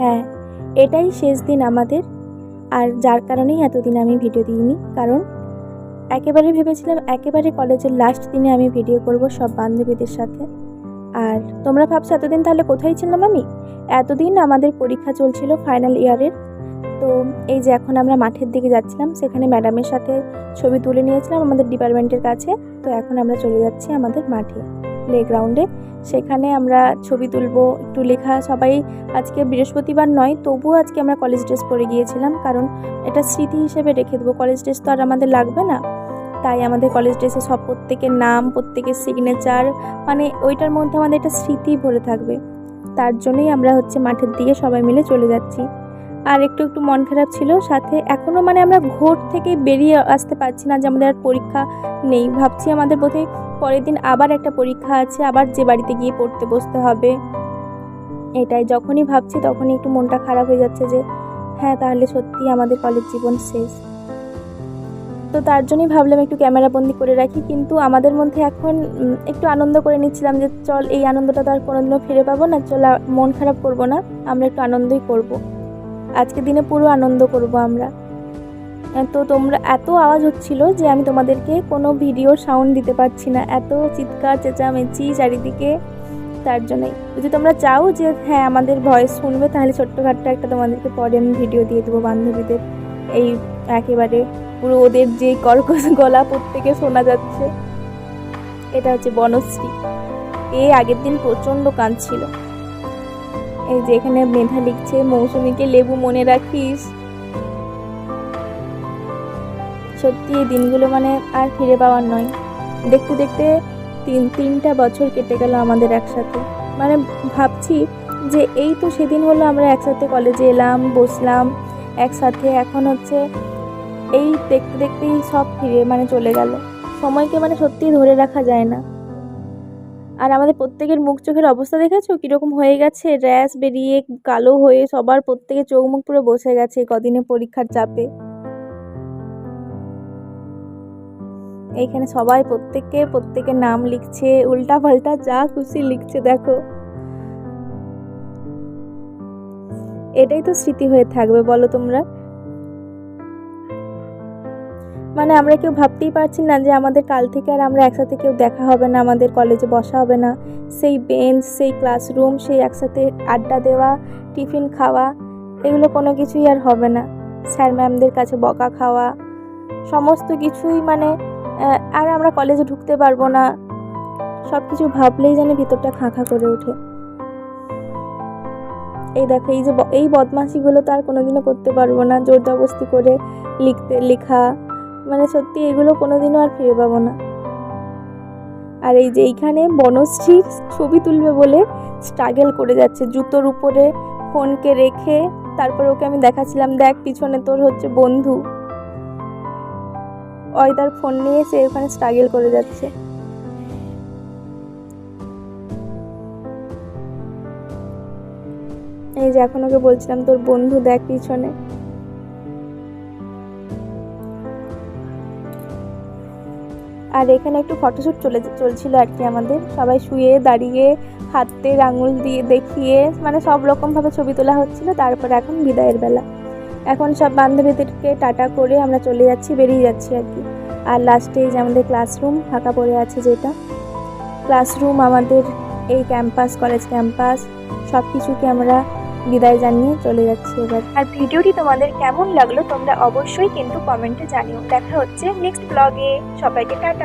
হ্যাঁ এটাই শেষ দিন আমাদের। আর যার কারণেই এতদিন আমি ভিডিও দিইনি, কারণ একেবারে ভেবেছিলাম একেবারে কলেজের লাস্ট দিনে আমি ভিডিও করব সব বান্ধবীদের সাথে। আর তোমরা ভাবছ এতদিন তাহলে কোথায় ছিলাম আমি? এতদিন আমাদের পরীক্ষা চলছিল ফাইনাল ইয়ারের তো এই যে এখন আমরা মাঠের দিকে যাচ্ছিলাম, সেখানে ম্যাডামের সাথে ছবি তুলে নিয়েছিলাম আমাদের ডিপার্টমেন্টের কাছে। তো এখন আমরা চলে যাচ্ছি আমাদের মাঠে। প্লেগ্রাউন্ডে সেখানে আমরা ছবি তুলবো, একটু লেখা, সবাই আজকে বৃহস্পতিবার নয়, তবুও আজকে আমরা কলেজ ড্রেস পরে গিয়েছিলাম, কারণ এটা স্মৃতি হিসেবে রেখে দেবো। কলেজ ড্রেস তো আর আমাদের লাগবে না। তাই আমাদের কলেজ ড্রেসে সব প্রত্যেকের নাম, প্রত্যেকের সিগনেচার মানে ওইটার মধ্যে আমাদের একটা স্মৃতি ভরে থাকবে। তার জন্যই আমরা হচ্ছে মাঠের দিকে সবাই মিলে চলে যাচ্ছি। আর একটু একটু মন খারাপ ছিল, সাথে এখনও মানে আমরা ঘোর থেকে বেরিয়ে আসতে পারছি না, যে আমাদের আর পরীক্ষা নেই। ভাবছি আমাদের বোধহয় পরের দিন আবার একটা পরীক্ষা আছে, আবার যে বাড়িতে গিয়ে পড়তে বসতে হবে। এটাই যখনই ভাবছি তখনই একটু মনটা খারাপ হয়ে যাচ্ছে যে হ্যাঁ তাহলে সত্যি আমাদের কলেজ জীবন শেষ। তো তার জন্যই ভাবলাম একটু ক্যামেরা বন্দি করে রাখি, কিন্তু আমাদের মধ্যে এখন একটু আনন্দ করে নিচ্ছিলাম যে, চল, এই আনন্দটা তো আর কোনোদিনও ফিরে পাবো না, চল মন খারাপ করব না, আমরা একটু আনন্দই করব। আজকে দিনে পুরো আনন্দ করব আমরা। তো তোমরা এত আওয়াজ হচ্ছিল যে আমি তোমাদেরকে কোনো ভিডিও সাউন্ড দিতে পারছি না। এত চিৎকার, চেঁচামেচি চারিদিকে। তার জন্যই। যদি তোমরা চাও যে হ্যাঁ আমাদের ভয়েস শুনবে, তাহলে ছোট্টখাট্ট একটা তোমাদেরকে পরে আমি ভিডিও দিয়ে দেবো বান্ধবীদের। এই একেবারে পুরো ওদের যে কর্কশ গলা প্রত্যেকে শোনা যাচ্ছে। এটা হচ্ছে বনশ্রী। এ আগের দিন প্রচণ্ড কাঁদছিল। এই যে এখানে মেধা লিখছে, মৌসুমীকে লেবু মনে রাখিস। সত্যি এই দিনগুলো মানে আর ফিরে পাওয়ার নয়। দেখতে দেখতে তিন, তিনটা বছর কেটে গেল আমাদের একসাথে। মানে ভাবছি যে এই তো সেদিন হলো আমরা একসাথে কলেজে এলাম, বসলাম, একসাথে এখন হচ্ছে এই দেখতে দেখতেই সব ফিরে মানে চলে গেল। সময়কে মানে সত্যিই ধরে রাখা যায় না। আর আমাদের প্রত্যেকের মুখ চোখের অবস্থা দেখেছ? কীরকম হয়ে গেছে? র্যাশ বেরিয়ে কালো হয়ে সবার প্রত্যেকের চোখ মুখ পুরো বসে গেছে কদিনে পরীক্ষার চাপে। এইখানে সবাই প্রত্যেককে, প্রত্যেকের নাম লিখছে উল্টা পাল্টা যা খুশি লিখছে, দেখো। এটাই তো স্মৃতি হয়ে থাকবে, বলো তোমরা। মানে আমরা কেউ ভাবতেই পারছি না যে আমাদের কাল থেকে আর আমরা একসাথে কেউ দেখা হবে না, আমাদের কলেজে বসা হবে না। সেই বেঞ্চ সেই ক্লাসরুম সেই একসাথে আড্ডা দেওয়া, টিফিন খাওয়া, এগুলো কোনো কিছুই আর হবে না। স্যার ম্যামদের কাছে বকা খাওয়া, সমস্ত কিছুই মানে আর আমরা কলেজে ঢুকতে পারব না। সব কিছু ভাবলেই যেন ভিতরটা খাঁ খাঁ করে ওঠে। এই দেখো, এই যে এই বদমাশিগুলো তো আর কোনোদিনও করতে পারব না। জোর জবস্তি করে লিখতে, লেখা। মানে সত্যি এগুলো কোনোদিনও আর ফিরে পাবো না। আর এই যে এইখানে বনশ্রীর ছবি তুলবে বলে স্ট্রাগল করে যাচ্ছে। জুতোর উপরে ফোনকে রেখে তারপর ওকে আমি দেখাচ্ছিলাম, দেখ, পিছনে তোর হচ্ছে বন্ধু। তার ফোন নিয়ে সে ওখানে স্ট্রাগল করে যাচ্ছে। এই যে এখন ওকে বলছিলাম, তোর বন্ধু দেখ পিছনে। আর এখানে একটু ফটোশ্যুট চলে চলছিল আর কি আমাদের। সবাই শুয়ে দাঁড়িয়ে হাতে আঙুল দিয়ে দেখিয়ে মানে সব রকমভাবে ছবি তোলা হচ্ছিল। তারপর এখন বিদায়ের বেলা। এখন সব বান্ধবীদেরকে টাটা করে আমরা চলে যাচ্ছি, বেরিয়ে যাচ্ছি আর কি। আর লাস্টে যে আমাদের ক্লাসরুম ফাঁকা পড়ে আছে যেটা। ক্লাসরুম আমাদের এই ক্যাম্পাস কলেজ ক্যাম্পাস সব কিছুকে আমরা বিদায় জানিয়ে চলে যাচ্ছি এবার। আর ভিডিওটি তোমাদের কেমন লাগল তোমরা অবশ্যই কিন্তু কমেন্টে জানিও। দেখা হচ্ছে নেক্সট ব্লগে সবাইকে টাটা।